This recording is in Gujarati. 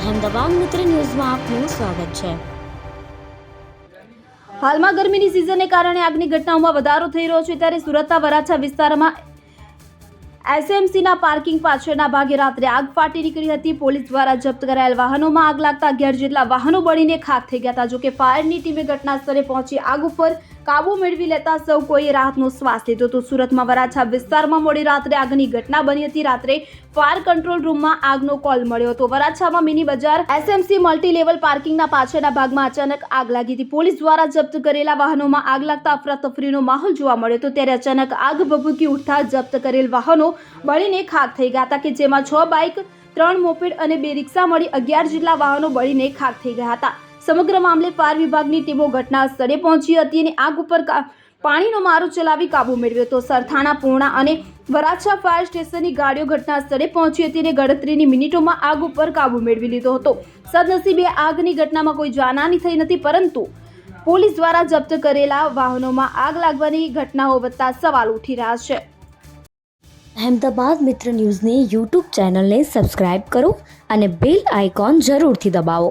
અહેમદાબાદ મિત્ર ન્યૂઝમાં આપનું સ્વાગત છે. હાલમાં ગરમીની સિઝનને કારણે આગની ઘટનાઓમાં વધારો થઈ રહ્યો છે. ત્યારે સુરતના વરાછા વિસ્તારમાં એસએમસીના પાર્કિંગ પાછળના ભાગે રાત્રે આગ ફાટી નીકળી હતી. પોલીસ દ્વારા જપ્ત કરાયેલ વાહનોમાં આગ લાગતા અગિયાર જેટલા વાહનો બળીને ખાક થઈ ગયા હતા. જોકે ફાયરની ટીમે ઘટના સ્થળે પહોંચી આગ ઉપર કાબુ મેળવી લેતા સૌ કોઈએ રાહતનો શ્વાસ લીધો હતો. સુરતમાં વરાછા વિસ્તારમાં મોડી રાત્રે આગની ઘટના બની હતી. રાત્રે ફાયર કંટ્રોલ રૂમમાં આગનો કોલ મળ્યો હતો. વરાછામાં મિની બજાર એસએમસી મલ્ટી લેવલ પાર્કિંગના પાછળના ભાગમાં અચાનક આગ લાગી હતી. પોલીસ દ્વારા જપ્ત કરેલા વાહનોમાં આગ લાગતા અફરાતફરીનો માહોલ જોવા મળ્યો હતો. ત્યારે અચાનક આગ ભભૂકી ઉઠતા જપ્ત કરેલ વાહનો બળીને ખાક થઈ ગયા હતા કે જેમાં છ બાઇક, ત્રણ મોપેડ અને બે રિક્ષા મળી અગિયાર જેટલા વાહનો બળીને ખાક થઈ ગયા હતા. સમગ્ર મામલે ફાયર વિભાગની ટીમો ઘટના સ્થળે પહોંચી હતી અને આગ ઉપર પાણીનો મારો ચલાવી કાબુ મેળવ્યો હતો. સરથાણા, પૂર્ણા અને વરાછા ફાયર સ્ટેશનની ગાડીઓ ઘટના સ્થળે પહોંચી હતી અને ગણતરીની મિનિટોમાં આગ ઉપર કાબુ મેળવી લીધો હતો. સદનસીબે આગની ઘટનામાં કોઈ જાનહાની થઈ નથી, પરંતુ પોલીસ દ્વારા જપ્ત કરેલા વાહનોમાં આગ લાગવાની ઘટનાઓ વધતા સવાલ ઉઠી રહ્યા છે. અહેમદાબાદ મિત્ર ન્યૂઝની યુટ્યુબ ચેનલને સબસ્ક્રાઇબ કરો અને બેલ આઇકોન જરૂરથી દબાવો.